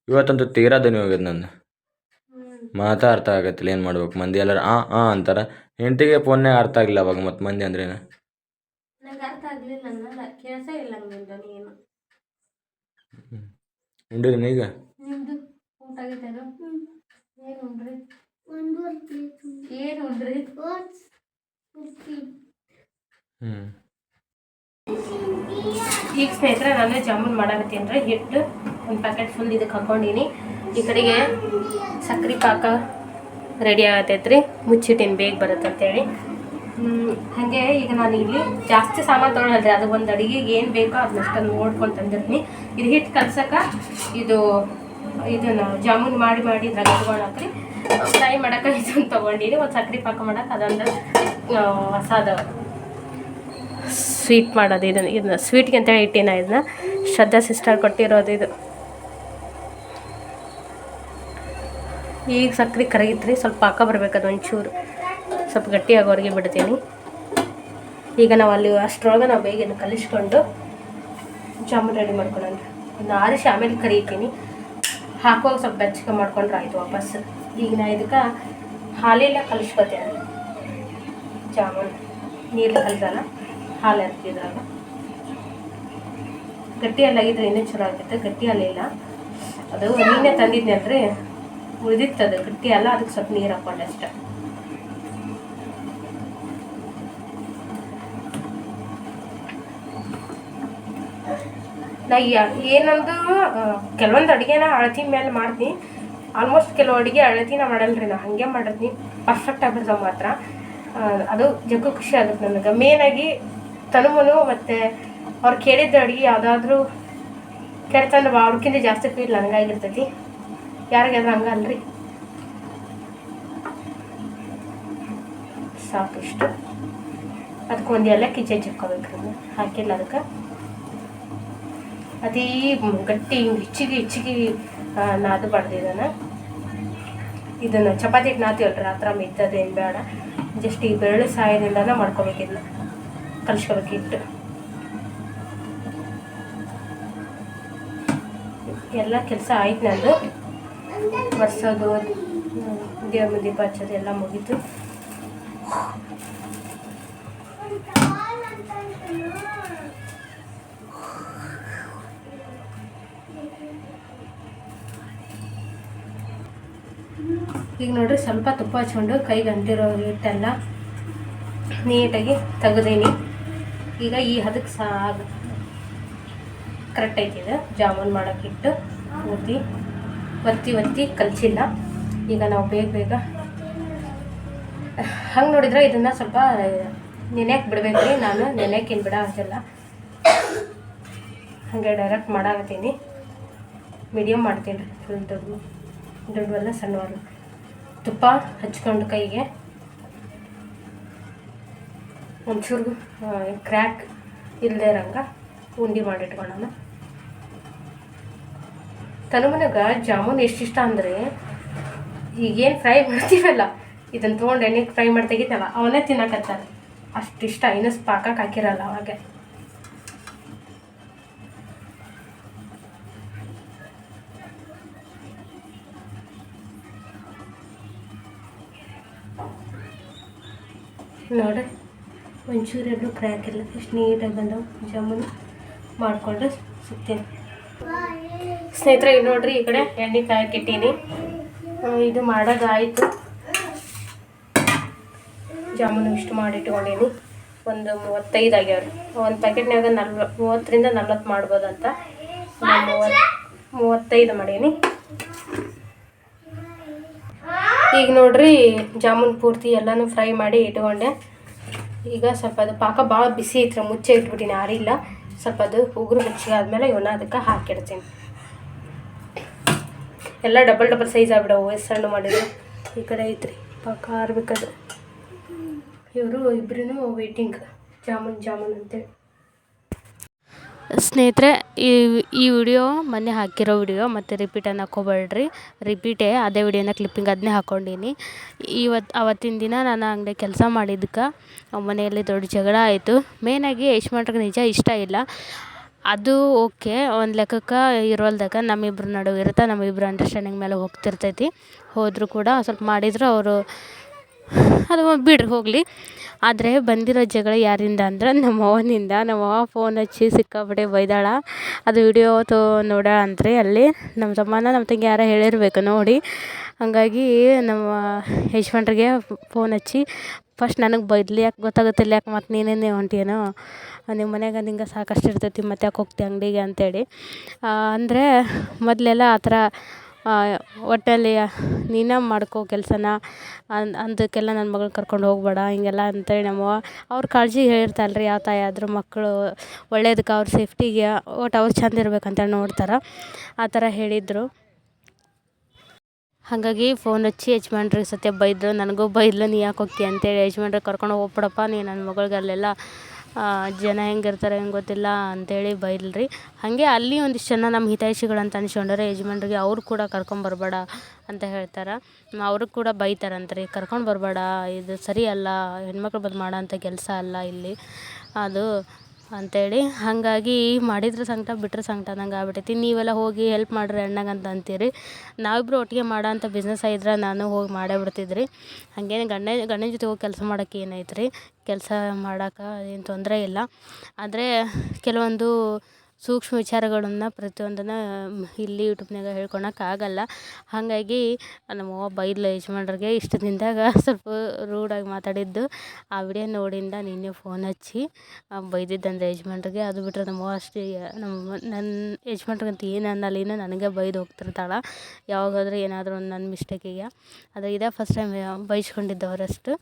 ಇವತ್ತಂತೂ ತೀರಾ ದನಿ ಹೋಗ್ಯದ ನಂದು. ಮಾತಾ ಅರ್ಥ ಆಗತ್ತಿಲ್ಲ ಏನು ಮಾಡ್ಬೇಕು? ಮಂದಿ ಎಲ್ಲರ ಆ ಆ ಅಂತಾರೆ. ಹೆಂಡತಿಗೆ ಫೋನ್ನಾಗ ಅರ್ಥ ಆಗಿಲ್ಲ ಅವಾಗ ಮತ್ತು ಮಂದಿ ಅಂದ್ರೇನು ನಂಗೆ ಅರ್ಥ ಆಗಲಿಲ್ಲ ಅನ್ನಲ್ಲ ಕೆಲಸ ಇಲ್ಲ ನಿಮ್ದು ನೀನು? ಉಂಡಿರಿ ಈಗ ನಿಮ್ದು ಊಟ ಆಗೈತೇನು ಏನು ಉಂಡ್ರಿ? ಒಂದೂವರೆ ಪ್ಲೇಟ್ ಏನು ಉಂಡ್ರಿ? ಹ್ಞೂ ಈಗ ಸ್ನೇಹಿತರೆ ನಾನು ಜಾಮೂನ್ ಮಾಡಾಕತ್ತೀನಿ ರೀ ಹಿಟ್ಟು ಒಂದು ಪ್ಯಾಕೆಟ್ ಫುಲ್ ಇದಕ್ಕೆ ಹಾಕೊಂಡೀನಿ. ಈ ಕಡೆಗೆ ಸಕ್ರೆ ಪಾಕ ರೆಡಿ ಆಗತ್ತೈತೆ ರೀ ಮುಚ್ಚಿಟ್ಟಿನ, ಬೇಗ ಬರುತ್ತೆ ಅಂತೇಳಿ. ಹಾಗೆ ಈಗ ನಾನು ಇಲ್ಲಿ ಜಾಸ್ತಿ ಸಾಮಾನು ತೊಗೊಳಲ್ರಿ. ಅದು ಒಂದು ಅಡಿಗೆಗೆ ಏನು ಬೇಕೋ ಅದನ್ನಷ್ಟು ನೋಡ್ಕೊಂಡು ತಂದಿರ್ತೀನಿ. ಇದು ಹಿಟ್ಟು ಕಲ್ಸಕ್ಕೆ ಇದು, ಇದನ್ನು ಜಾಮೂನ್ ಮಾಡಿ ಮಾಡಿ ಇದ್ರಾಗ ತೊಗೊಳಕ್ರಿ ಫ್ರೈ ಮಾಡೋಕೆ <laughs> ಇದನ್ನು ತೊಗೊಂಡಿನಿ ಒಂದು ಸಕ್ರೆ ಪಾಕ ಮಾಡಕ್ಕೆ ಅದೊಂದು ಹೊಸದ ಸ್ವೀಟ್ ಮಾಡೋದು ಇದನ್ನು, ಇದನ್ನ ಸ್ವೀಟ್ಗೆ ಅಂತೇಳಿ ಇಟ್ಟಿನ ಇದನ್ನ. ಶ್ರದ್ಧಾ ಸಿಸ್ಟರ್ ಕೊಟ್ಟಿರೋದು ಇದು. ಈಗ ಸಕ್ಕರೆ ಕರಗಿತ್ರಿ, ಸ್ವಲ್ಪ ಪಾಕ ಬರಬೇಕದು ಒಂಚೂರು. ಸ್ವಲ್ಪ ಗಟ್ಟಿ ಆಗೋರಿಗೆ ಬಿಡ್ತೀನಿ. ಈಗ ನಾವು ಅಲ್ಲಿ ಅಷ್ಟರೊಳಗೆ ನಾವು ಬೇಗ ಕಲಿಸ್ಕೊಂಡು ಜಾಮೂನ್ ರೆಡಿ ಮಾಡ್ಕೊಳ್ಳೋಣ. ಒಂದು ಆರಿಸಿ ಆಮೇಲೆ ಕರಿತೀನಿ. ಹಾಕುವಾಗ ಸ್ವಲ್ಪ ಬೆಚ್ಚಗೆ ಮಾಡ್ಕೊಂಡ್ರೆ ಆಯಿತು ವಾಪಸ್. ಈಗ ನಾ ಇದಕ್ಕೆ ಹಾಲೆಲ್ಲ ಕಲಿಸ್ಕೊತೇನೆ ಜಾಮೂನ್ ನೀರು ಕಲಿಸಲ್ಲ ಹಾಲು ಹಾಕ್ತಿದ್ರಾಗ ಗಟ್ಟಿ ಹಾಲಾಗಿದ್ರೆ ಇನ್ನೂ ಚಲೋ ಆಗ್ತೈತೆ. ಗಟ್ಟಿ ಹಾಲಿಲ್ಲ ಅದು ನೀನೇ ತಂದಿದ್ದೆ ಅಂದರೆ ಉಳಿದಿತ್ತು ಅದು ಗಟ್ಟಿ ಹಾಲ ಅದಕ್ಕೆ ಸ್ವಲ್ಪ ನೀರು ಹಾಕೊಂಡೆ ಅಷ್ಟೆ. ನಾ ಏನಂದು ಕೆಲವೊಂದು ಅಡುಗೆನ ಅಳತಿ ಮೇಲೆ ಮಾಡ್ತೀನಿ ಆಲ್ಮೋಸ್ಟ್ ಕೆಲವು ಅಡುಗೆ ಅಳತಿನ ಮಾಡಲ್ರಿ, ನಾ ಹಾಗೆ ಮಾಡಿರ್ತೀನಿ ಪರ್ಫೆಕ್ಟ್ ಆಗಿರ್ತಾವ ಮಾತ್ರ. ಅದು ಜಗ್ಗು ಖುಷಿ ಆಗುತ್ತೆ ನನಗೆ. ಮೇನಾಗಿ ತನುಮನು ಮತ್ತು ಅವ್ರು ಕೇಳಿದ್ದ ಅಡುಗೆ ಯಾವುದಾದ್ರೂ ಕೆಡ್ತಂದ್ರೆ ಅವ್ರಕ್ಕಿಂತ ಜಾಸ್ತಿ ಫೀಲ್ ನನಗಾಗಿರ್ತೈತಿ ಯಾರಿಗಾದ್ರೂ ಹಂಗಲ್ರಿ? ಸಾಕು ಇಷ್ಟು ಅದಕ್ಕೆ ಒಂದು ಏಲಕ್ಕಿ ಜಜ್ಜಿ ಹಾಕೋಬೇಕ್ರಿ ಹಾಕಿಲ್ಲ ಅದಕ್ಕೆ. ಅದೇ ಗಟ್ಟಿ ಹಿಂಗೆ ಹೆಚ್ಚಿಗೆ ಹೆಚ್ಚಿಗೆ ನಾದು ಬಡ್ದಿದ್ದಾನೆ ಇದನ್ನು. ಚಪಾತಿ ಚಪಾತಿಗೆ ನಾತೀವಲ್ರಿ ಆ ಥರ ಮೆತ್ತದೇನು ಬೇಡ. ಜಸ್ಟ್ ಈ ಬೆರಳು ಸಹಾಯದಿಂದನೇ ಮಾಡ್ಕೋಬೇಕು ಕಲ್ಸ್ಕೊಬೇಕಿಟ್ಟು ಕಲಿಸ್ಕೋಬೇಕು ಹಿಟ್ಟು. ಎಲ್ಲ ಕೆಲಸ ಆಯ್ತು ನಂದು. ಬರ್ಸೋದು ದೇವ್ರ ದೀಪ ಹಚ್ಚೋದು ಎಲ್ಲ ಮುಗೀತು. ಈಗ ನೋಡ್ರಿ ಸ್ವಲ್ಪ ತುಪ್ಪ ಹಚ್ಕೊಂಡು ಕೈಗೆ ಅಂಟಿರೋ ಹಿಟ್ಟೆಲ್ಲ ನೀಟಾಗಿ ತೆಗ್ದೀನಿ. ಈಗ ಈ ಹದಕ್ಕೆ ಸಾಗ ಕರೆಕ್ಟ್ ಐತಿ ಇದು, ಜಾಮೂನ್ ಮಾಡೋಕ್ಕಿಟ್ಟು ಊದಿ ಒತ್ತಿ ಒತ್ತಿ ಕಲಸಿಲ್ಲ. ಈಗ ನಾವು ಬೇಗ ಬೇಗ ಹಂಗೆ ನೋಡಿದ್ರೆ ಇದನ್ನು ಸ್ವಲ್ಪ ನೆನೆಯಕ್ಕೆ ಬಿಡಬೇಕು ರೀ ನಾನು ನೆನೆಯಕ್ಕೆ ಏನು ಬಿಡ ಹಾಗೆ ಡೈರೆಕ್ಟ್ ಮಾಡಾಕತ್ತೀನಿ. ಮೀಡಿಯಮ್ ಮಾಡ್ತೀನಿ ರೀ ಫುಲ್ ದೊಡ್ಡ ದೊಡ್ಡವಲ್ಲ ಸಣ್ಣವಲ್ಲ ತುಪ್ಪ ಹಚ್ಕೊಂಡು ಕೈಗೆ. ಒಂಚೂರು ಕ್ರ್ಯಾಕ್ ಇಲ್ಲದೆ ಇರಂಗ ಉಂಡೆ ಮಾಡಿಟ್ಕೊಳ್ಳೋಣ. ತನುಮನಗ ಜಾಮೂನ್ ಎಷ್ಟಿಷ್ಟ ಅಂದರೆ, ಈಗೇನು ಫ್ರೈ ಮಾಡ್ತೀವಲ್ಲ ಇದನ್ನು ತೊಗೊಂಡು ಎಣ್ಣೆ ಫ್ರೈ ಮಾಡಿ ತೆಗಿತಲ್ಲ ಅವನೇ ತಿನ್ನಕತ್ತಾರೆ ಅಷ್ಟಿಷ್ಟ ಇನ್ನೂ ಪಾಕಕ್ಕೆ ಹಾಕಿರಲ್ಲ ಅವಾಗ. ನೋಡಿ, ಒಂಚೂರು ಎಲ್ಲೂ ಫ್ರೈ ಹಾಕಿಲ್ಲ ಎಷ್ಟು ನೀಟಾಗಿ ಬಂದವು ಜಾಮೂನು. ಮಾಡಿಕೊಂಡು ಸಿಗ್ತೀನಿ ಸ್ನೇಹಿತರೆ, ಇಲ್ಲಿ ನೋಡ್ರಿ, ಈ ಕಡೆ ಎಣ್ಣೆ ಕಾಯಕ್ಕಿಟ್ಟೀನಿ ಇದು ಮಾಡೋದಾಯಿತು ಜಾಮೂನು ಇಷ್ಟು ಮಾಡಿ ಇಟ್ಕೊಂಡೀನಿ ಒಂದು ಮೂವತ್ತೈದು ಆಗ್ಯಾವ್ರಿ. ಒಂದು ಪ್ಯಾಕೆಟ್ನಾಗ ನಲ್ವ, ಮೂವತ್ತರಿಂದ ನಲ್ವತ್ತು ಮಾಡ್ಬೋದಂತ. ಮೂವತ್ತು, ಮೂವತ್ತೈದು ಮಾಡೀನಿ. ಈಗ ನೋಡ್ರಿ, ಜಾಮೂನ್ ಪೂರ್ತಿ ಎಲ್ಲನೂ ಫ್ರೈ ಮಾಡಿ ಇಟ್ಕೊಂಡೆ. ಈಗ ಸ್ವಲ್ಪ ಅದು ಪಾಕ ಭಾಳ ಬಿಸಿ ಐತ್ರಿ, ಮುಚ್ಚೆ ಇಟ್ಬಿಟ್ಟಿನಿ, ಆರಿಲ್ಲ. ಸ್ವಲ್ಪ ಅದು ಉಗುರು ಆದಮೇಲೆ ಇವನ್ನ ಅದಕ್ಕೆ ಹಾಕಿಡ್ತೀನಿ. ಎಲ್ಲ ಡಬಲ್ ಡಬಲ್ ಸೈಜ್ ಆಗ್ಬಿಡವು ಸಣ್ಣ ಮಾಡಿದ್ರು. ಈ ಕಡೆ ಐತ್ರಿ ಪಾಕ ಆರ್ಬೇಕದು ಇವರು ಇಬ್ಬರೂ ವೇಟಿಂಗ್ ಜಾಮೂನ್ ಜಾಮೂನ್ ಅಂತೇಳಿ. ಸ್ನೇಹಿತರೆ, ಈ ಈ ವಿಡಿಯೋ ಮೊನ್ನೆ ಹಾಕಿರೋ ವಿಡಿಯೋ ಮತ್ತು ರಿಪೀಟ್ ಅನ್ನಕ್ಕೆ ಹೋಗ್ಬೇಡ್ರಿ ರಿಪೀಟೇ ಅದೇ ವಿಡಿಯೋನ ಕ್ಲಿಪ್ಪಿಂಗ್ ಅದನ್ನೇ ಹಾಕ್ಕೊಂಡೀನಿ ಇವತ್ತು ಅವತ್ತಿನ ದಿನ ನಾನು ಅಂಗಡಿ ಕೆಲಸ ಮಾಡಿದ್ದಕ್ಕೆ ಮನೆಯಲ್ಲಿ ದೊಡ್ಡ ಜಗಳ ಆಯಿತು. ಮೇಯ್ನಾಗಿ ಯಶ್ಮಾಟ್ರಿಗೆ ನಿಜ ಇಷ್ಟ ಇಲ್ಲ. ಅದು ಓಕೆ, ಒಂದು ಲೆಕ್ಕಕ್ಕೆ ಇರೋಲ್ದಾಗ ನಮ್ಮಿಬ್ರ ನಡುವೆ ಇರುತ್ತೆ ನಮ್ಮಿಬ್ರ ಅಂಡರ್ಸ್ಟ್ಯಾಂಡಿಂಗ್ ಮೇಲೆ ಹೋಗ್ತಿರ್ತೈತಿ. ಹೋದರೂ ಕೂಡ ಸ್ವಲ್ಪ ಮಾಡಿದ್ರು ಅವರು ಅದು ಬಿಡ್ರಿ, ಹೋಗಲಿ. ಆದರೆ ಬಂದಿರೋ ಜಗಳ ಯಾರಿಂದ ಅಂದ್ರೆ ನಮ್ಮ ಅವ್ವನಿಂದ ನಮ್ಮ ಅವ್ವ ಫೋನ್ ಹಚ್ಚಿ ಸಿಕ್ಕಾಪಟ್ಟೆ ಬೈದಾಳ. ಅದು ವಿಡಿಯೋ ತೋ ನೋಡ್ಯಾಳ ಅಂತ್ರಿ ಅಲ್ಲಿ ನಮ್ಮ ತಮ್ಮನ ನಮ್ಮ ತಂಗಿ ಯಾರೋ ಹೇಳಿರ್ಬೇಕು ನೋಡಿ. ಹಾಗಾಗಿ ನಮ್ಮ ಯಜಮಾನ್ರಿಗೆ ಫೋನ್ ಹಚ್ಚಿ, ಫಸ್ಟ್ ನನಗೆ ಬೈದ್ಲಿ, ಯಾಕೆ ಗೊತ್ತಾಗುತ್ತಿಲ್ಲ, ಯಾಕೆ ಮತ್ತು ನೀನೇನೇ ಹೊಂಟೇನೋ ನಿಮ್ಮ ಮನ್ಯಾಗ ನಿಂಗೆ ಸಾಕಷ್ಟು ಇರ್ತೈತಿ ಮತ್ತು ಯಾಕೆ ಹೋಗ್ತಿ ಅಂಗಡಿಗೆ? ಅಂತೇಳಿ. ಅಂದರೆ ಮೊದಲೆಲ್ಲ ಆ ಥರ ಒಟ್ಟಲ್ಲಿ, ನೀನೇ ಮಾಡ್ಕೋ ಕೆಲಸನ. ಅಂದಕ್ಕೆಲ್ಲ ನನ್ನ ಮಗಳನ್ನ ಕರ್ಕೊಂಡು ಹೋಗಬೇಡ, ಹೀಗೆಲ್ಲ ಅಂತೇಳಿ ನಮ್ಮವ್ವ ಅವ್ರ ಕಾಳಜಿ ಹೇಳಿರ್ತಾಳೆ ರೀ ಯಾವ ತಾಯಿ ಆದರೂ ಮಕ್ಕಳು ಒಳ್ಳೇದಕ್ಕೆ ಅವ್ರ ಸೇಫ್ಟಿಗೆ ಒಟ್ಟು ಅವ್ರು ಚಂದ ಇರ್ಬೇಕಂತೇಳಿ ನೋಡ್ತಾರೆ. ಆ ಥರ ಹೇಳಿದರು. ಹಾಗಾಗಿ ಫೋನ್ ಹಚ್ಚಿ ಯಜಮಾನ್ರಿಗೆ ಸತ್ಯ ಬೈದ್ರು. ನನಗೂ ಬೈದ್ಲು, ನೀ ಯಾಕೆ ಹೋಗ್ತೀಯ ಅಂತೇಳಿ ಯಜಮಾನ್ರಿಗೆ ಕರ್ಕೊಂಡು ಹೋಗ್ಬಿಡಪ್ಪ, ನೀ ನನ್ನ ಮಗಳಿಗೆ ಅಲ್ಲೆಲ್ಲ ಜನ ಹೆಂಗಿರ್ತಾರೆ ಹೆಂಗೆ ಗೊತ್ತಿಲ್ಲ ಅಂಥೇಳಿ ಬೈಲ್ರಿ. ಹಾಗೆ ಅಲ್ಲಿ ಒಂದಿಷ್ಟು ಜನ ನಮ್ಮ ಹಿತೈಷಿಗಳಂತ ಅನ್ಸ್ಕೊಂಡಾರೆ ಯಜಮಾನ್ರಿಗೆ ಅವ್ರು ಕೂಡ ಕರ್ಕೊಂಬರ್ಬೇಡ ಅಂತ ಹೇಳ್ತಾರೆ. ಅವ್ರಿಗೆ ಕೂಡ ಬೈತಾರಂತ್ರಿ, ಕರ್ಕೊಂಡು ಬರಬೇಡ, ಇದು ಸರಿ ಅಲ್ಲ, ಹೆಣ್ಮಕ್ಳು ಬದು ಮಾಡೋ ಅಂಥ ಕೆಲಸ ಅಲ್ಲ ಇಲ್ಲಿ. ಅದು ಅಂತೇಳಿ. ಹಾಗಾಗಿ ಮಾಡಿದ್ರೆ ಸಂಕಟ ಬಿಟ್ಟರೆ ಸಂಕಟ ಅನ್ನಂಗೆ ಆಗ್ಬಿಟ್ಟೈತಿ ನೀವೆಲ್ಲ ಹೋಗಿ ಹೆಲ್ಪ್ ಮಾಡ್ರಿ ಅಣ್ಣಗೆ ಅಂತ ಅಂತೀರಿ. ನಾವಿಬ್ಬರು ಒಟ್ಟಿಗೆ ಮಾಡೋ ಅಂಥ ಬಿಸ್ನೆಸ್ ಇದ್ರೆ ನಾನು ಹೋಗಿ ಮಾಡೇ ಬಿಡ್ತಿದ್ರಿ. ಹಾಗೇನು ಗಂಡ ಗಂಡನ ಜೊತೆ ಹೋಗಿ ಕೆಲಸ ಮಾಡೋಕೆ ಏನೈತೆ ರೀ ಕೆಲಸ ಮಾಡೋಕೆ ಏನು ತೊಂದರೆ ಇಲ್ಲ. ಆದರೆ ಕೆಲವೊಂದು ಸೂಕ್ಷ್ಮ ವಿಚಾರಗಳನ್ನು ಪ್ರತಿಯೊಂದನ್ನು ಇಲ್ಲಿ ಯೂಟ್ಯೂಬ್ನಾಗ ಹೇಳ್ಕೊಳಕ್ಕಾಗಲ್ಲ ಹಾಗಾಗಿ ನಮ್ಮವ್ವ ಬೈದ್ಲು ಯಜಮಾನ್ರಿಗೆ ಇಷ್ಟು ದಿನದಾಗ ಸ್ವಲ್ಪ ರೂಡಾಗಿ ಮಾತಾಡಿದ್ದು. ಆ ವಿಡಿಯೋ ನೋಡಿಂದ ನಿನ್ನೆ ಫೋನ್ ಹಚ್ಚಿ ಬೈದಿದ್ದಂದ್ರೆ ಯಜಮಾನ್ರಿಗೆ. ಅದು ಬಿಟ್ಟರೆ ನಮ್ಮವ್ವ ಅಷ್ಟೇ, ನಮ್ಮ ನನ್ನ ಯಜಮಾನ್ರಿಗಂತ ಏನು ಅನ್ನಲಿನ ನನಗೆ ಬೈದು ಹೋಗ್ತಿರ್ತಾಳೆ. ಯಾವಾಗಾದರೂ ಏನಾದರೂ ಒಂದು ನನ್ನ ಮಿಸ್ಟೇಕಿಗೆ ಅದು ಇದೇ ಫಸ್ಟ್ ಟೈಮ್ ಬೈಸ್ಕೊಂಡಿದ್ದು ಅವರಷ್ಟು